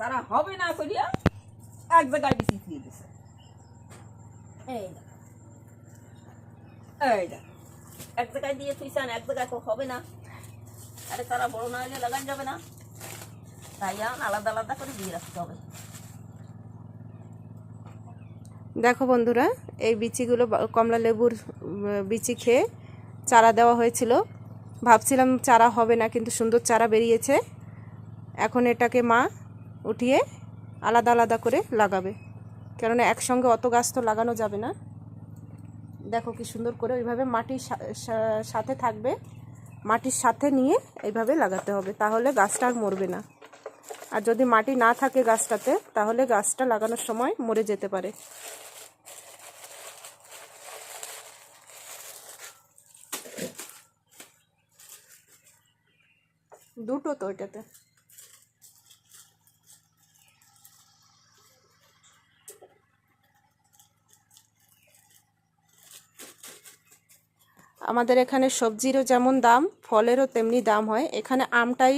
তারা হবে না করিয়া এক জায়গায় বেশি দিয়ে দিছে। এই। এই এক জায়গায় দিয়ে থুইছেন এক জায়গায় তো হবে না। আরে তারা বড় না হলে লাগান যাবে না। তাই আলাদা আলাদা করে দিয়ে রাখতে হবে। দেখো বন্ধুরা, এই বিচিগুলো কমলা লেবুর বিচি খেয়ে চারা দেওয়া হয়েছিল। ভাবছিলাম চারা হবে না, কিন্তু সুন্দর চারা বেরিয়েছে। এখন এটাকে মা উঠিয়ে আলাদা আলাদা করে লাগাবে। কেননা একসঙ্গে অত গাছ তো লাগানো যাবে না। দেখো কি সুন্দর করে ওইভাবে মাটির সাথে থাকবে। মাটির সাথে নিয়ে এইভাবে লাগাতে হবে, তাহলে গাছটা আর মরবে না। আর যদি মাটি না থাকে গাছটাতে, তাহলে গাছটা লাগানোর সময় মরে যেতে পারে। দুটো তো ওইটাতে। আমাদের এখানে সবজিরও যেমন দাম, ফলেরও তেমনি দাম হয়। এখানে আমটাই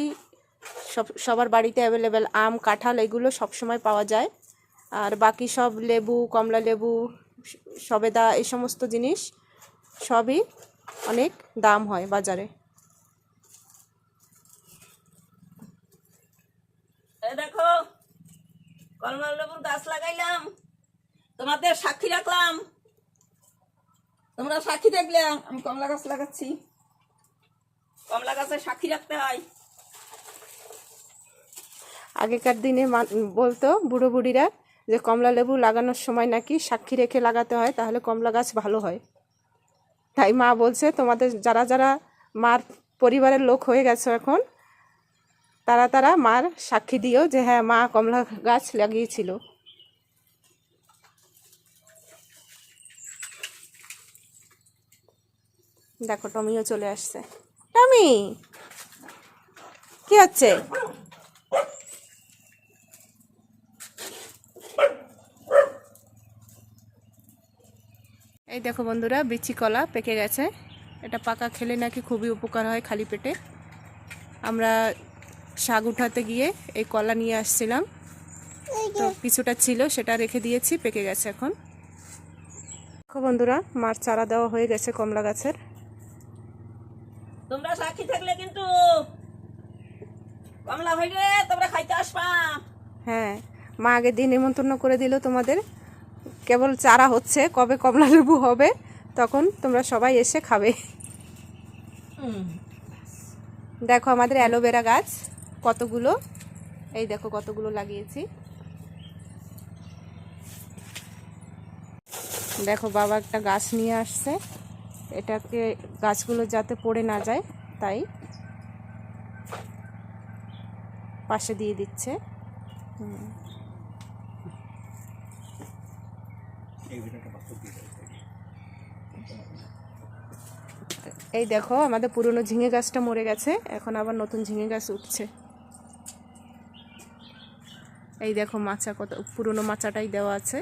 সব, সবার বাড়িতে অ্যাভেলেবেল আম, কাঁঠাল এগুলো সবসময় পাওয়া যায়। আর বাকি সব লেবু, কমলা লেবু সবেদা এই সমস্ত জিনিস সবই অনেক দাম হয় বাজারে। দেখো কলমা লেবুর গাছ লাগাইলাম। তোমাদের সাক্ষী রাখলাম। তোমরা সাক্ষী দেখলে, আমি কমলা গাছ লাগাচ্ছি। কমলা গাছে সাক্ষী রাখতে হয়। আগেকার দিনে বলতো বুড়ো বুড়িরা যে কমলা লেবু লাগানোর সময় নাকি সাক্ষী রেখে লাগাতে হয়, তাহলে কমলা গাছ ভালো হয়। তাই মা বলছে, তোমাদের যারা যারা মার পরিবারের লোক হয়ে গেছো এখন, তারা তারা মার সাক্ষী দিও যে হ্যাঁ মা কমলা গাছ লাগিয়েছিল। দেখো, টমিও চলে আসছে। টমি! কি হচ্ছে? এই দেখো বন্ধুরা, বিচি কলা পেকে গেছে। এটা পাকা খেলে নাকি খুবই উপকার হয় খালি পেটে। আমরা শাক উঠাতে গিয়ে এই কলা নিয়ে আসছিলাম। তো কিছুটা ছিল, সেটা রেখে দিয়েছি, পেকে গেছে এখন। দেখো বন্ধুরা, মার চারা দেওয়া হয়ে গেছে কমলা গাছের। তোমরা সাক্ষী থাকলে কিন্তু কমলা হইলে তোমরা খাইতে আসবা। হ্যাঁ মা আগের দিন নিমন্ত্রণ করে দিল তোমাদের। কেবল চারা হচ্ছে কবে কমলা লেবু হবে তখন তোমরা সবাই এসে খাবে। দেখো আমাদের অ্যালোভেরা গাছ কতগুলো? এই দেখো কতগুলো লাগিয়েছি। দেখো বাবা একটা গাছ নিয়ে আসছে। এটাকে গাছগুলো যাতে পড়ে না যায় তাই পাশে দিয়ে দিচ্ছে। এই দেখো আমাদের পুরনো ঝিঙে গাছটা মরে গেছে এখন আবার নতুন ঝিঙে গাছ উঠছে। এই দেখো মাচা কত পুরনো মাচাটাই দেওয়া আছে।